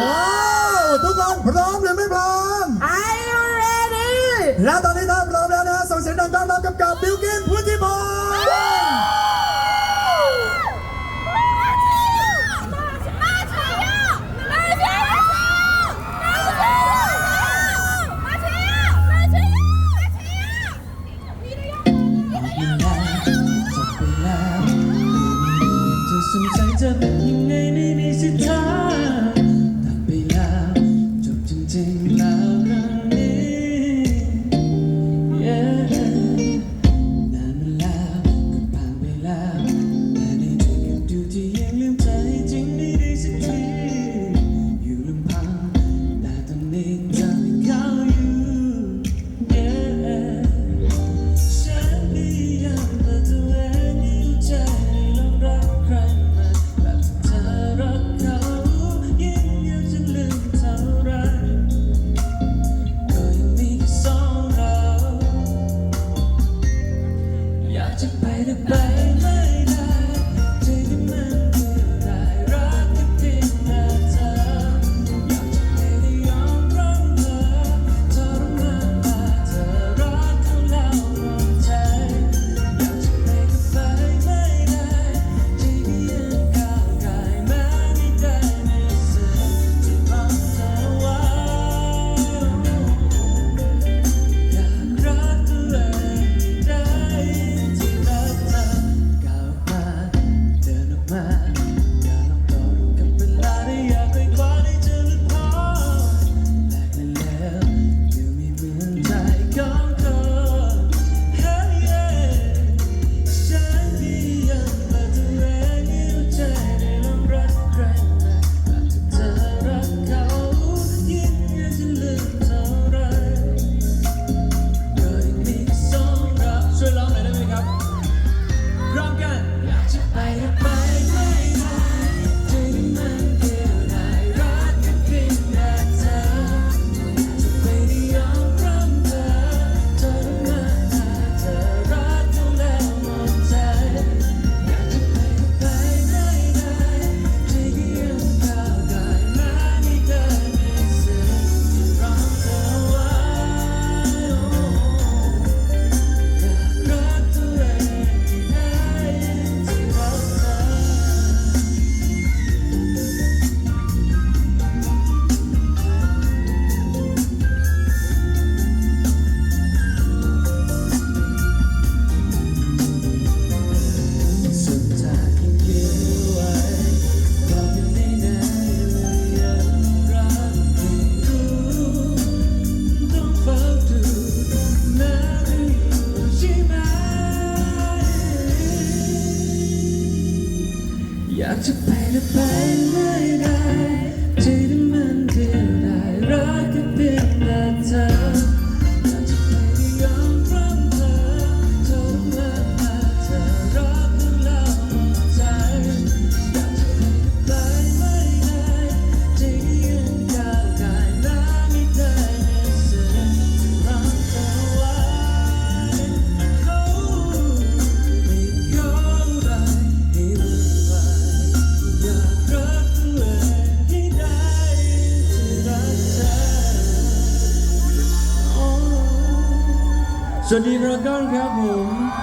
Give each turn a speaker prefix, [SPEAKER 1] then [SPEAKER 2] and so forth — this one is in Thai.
[SPEAKER 1] ว้าวทุกคนพร้อมหรือไม่พร้อม
[SPEAKER 2] Are you ready
[SPEAKER 1] และตอนนี้ถ้าพร้อมแล้วนะส่งเสียงดังต้อนรับกับกับบิลกินพุทธิพงศ์
[SPEAKER 3] จะเป็ จะไปหรือไป Yeah. สวัสดีพารากอนครับผม